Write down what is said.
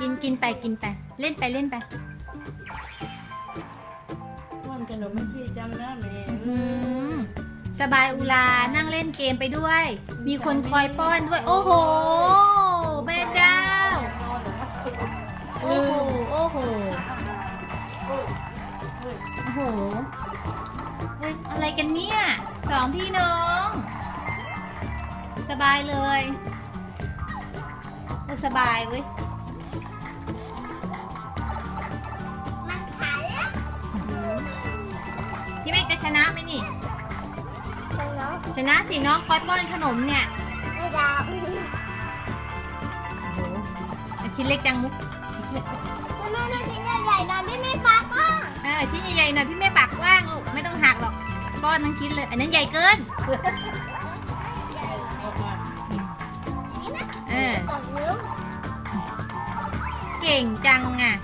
กินกินไปกินไป เล่นไปเล่นไป ป้อนขนมไม่พี่จำนะแม่อืมสบายอุลานั่งเล่นเกมไปด้วย มีคนคอยป้อนด้วย โอ้โห แม่เจ้าโอ้โห โอ้โหโอ้โหอะไรกันเนี่ยสองพี่น้อง สบายเลยเออสบายเว้ย จะชนะไหมนี่ตรงน้องชนะสิน้องคอยป้อนขนมเนี่ยไม่ดาวโอ้โหอันชิ้นเล็กจังมุกแม่น่ากินใหญ่ๆหน่อยไม่ไม่ฟักบ้างเออชิ้นใหญ่ๆหน่อยพี่เมฆปากกว้างลูกไม่ต้องหักหรอกป้อนทั้งชิ้นเลย อันนั้นใหญ่เกินใหญ่ออกมานี่นะเออสองนิ้วเก่งจังอะ